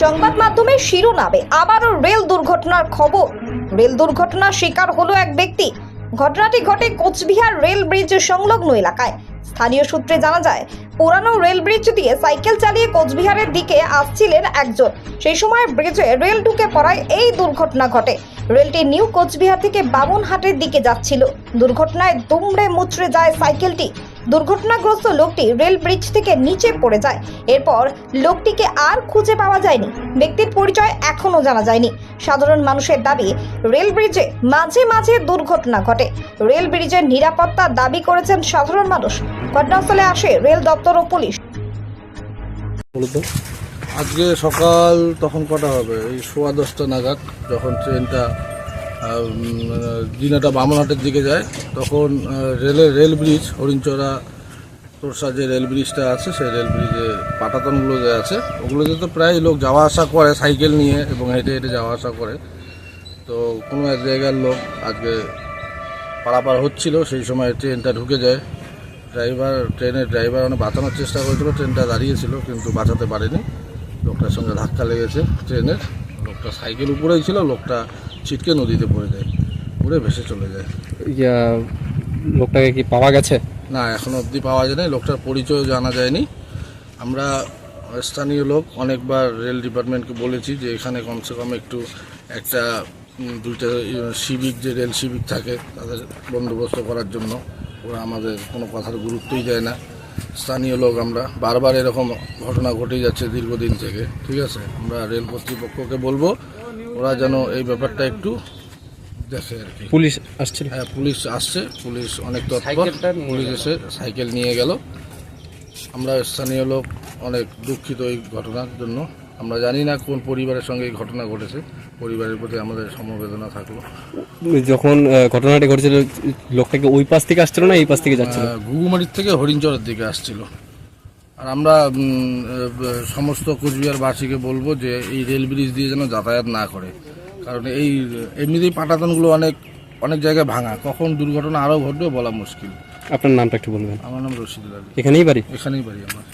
সংবাদ মাধ্যমের শিরোনামে আবারও রেল দুর্ঘটনার খবর। রেল দুর্ঘটনার শিকার হলো এক ব্যক্তি। ঘটনাটি ঘটে কোচবিহার রেল ব্রিজ সংলগ্ন এলাকায়। স্থানীয় সূত্রে জানা যায়, পুরানো রেল ব্রিজ দিয়ে সাইকেল চালিয়ে কোচবিহারের দিকে আসছিলেন একজন। সেই সময় ব্রিজে রেল ঢুকে পড়ায় এই দুর্ঘটনা ঘটে। রেলটি নিউ কোচবিহার থেকে বামনহাটের দিকে যাচ্ছিল। দুর্ঘটনায় দুমড়ে মুচড়ে যায় সাইকেলটি। দুর্ঘটনাগ্রস্ত লোকটি রেল ব্রিজ থেকে নিচে পড়ে যায়। এরপর লোকটিকে আর খুঁজে পাওয়া যায়নি। ব্যক্তির পরিচয় এখনও জানা যায়নি। সাধারণ মানুষের দাবি রেল ব্রিজে মাঝে মাঝে দুর্ঘটনা ঘটে। রেল ব্রিজের নিরাপত্তা দাবি করেছেন সাধারণ মানুষ। ঘটনাস্থলে আসে রেল দপ্তর ও পুলিশ। আজকে সকাল তখন কটা হবে? এই সোয়া দশটা নাগাদ যখন ট্রেনটা দিনাটা বামনহাটের দিকে যায়, তখন রেলের রেল ব্রিজ, হরিণচড়া তোরসা যে রেল ব্রিজটা আছে, সেই রেল ব্রিজে পাটাতনগুলো যে আছে, ওগুলোতে তো প্রায় লোক যাওয়া আসা করে, সাইকেল নিয়ে এবং হেঁটে হেঁটে যাওয়া আসা করে। তো কোনো এক জায়গার লোক আজকে পারাপার হচ্ছিল, সেই সময় ট্রেনটা ঢুকে যায়। ড্রাইভার, ট্রেনের ড্রাইভার অনেক বাঁচানোর চেষ্টা করেছিল, ট্রেনটা দাঁড়িয়েছিল, কিন্তু বাঁচাতে পারেনি। লোকটার সঙ্গে ধাক্কা লেগেছে ট্রেনের। লোকটা সাইকেল উপরেই ছিল, লোকটা ছিটকে নদীতে পড়ে যায় পড়ে ভেসে চলে যায়। ইয়া, লোকটাকে কি পাওয়া গেছে? না এখনও অবধি পাওয়া যায়নি লোকটার পরিচয় জানা যায়নি। আমরা স্থানীয় লোক অনেকবার রেল ডিপার্টমেন্টকে বলেছি যে এখানে কমসে কম একটু একটা দুইটা সিভিক যে রেল সিভিক থাকে তাদের বন্দোবস্ত করার জন্য। ওরা আমাদের কোনো কথার গুরুত্বই দেয় না। স্থানীয় লোক আমরা। বারবার এরকম ঘটনা ঘটে যাচ্ছে দীর্ঘদিন থেকে ঠিক আছে? আমরা রেল কর্তৃপক্ষকে বলব ওরা যেন এই ব্যাপারটা একটু দেখে আর কি। পুলিশ আসছে হ্যাঁ পুলিশ আসছে পুলিশ অনেক তৎপর। পুলিশ এসে সাইকেল নিয়ে গেল। আমরা স্থানীয় লোক অনেক দুঃখিত এই ঘটনার জন্য। আমরা জানি না কোন পরিবারের সঙ্গে এই ঘটনা ঘটেছে। পরিবারের প্রতি আমাদের সমবেদনা থাকল। যখন ঘটনাটি ঘটেছিল লোকটাকে ওই পাশ থেকে আসছিল না এই পাশ থেকে যাচ্ছিল? ঘুঘুমারির থেকে হরিণচরের দিকে আসছিল। আর আমরা সমস্ত কোচবিহারবাসীকে বলব যে এই রেল ব্রিজ দিয়ে যেন যাতায়াত না করে। কারণ এই এমনিতেই পাটাতনগুলো অনেক অনেক জায়গায় ভাঙা। কখন দুর্ঘটনা আরও ঘটবে বলা মুশকিল। আপনার নামটা একটু বলবেন। আমার নাম রশিদুল আলী। এখানেই বাড়ি? এখানেই বাড়ি আমার।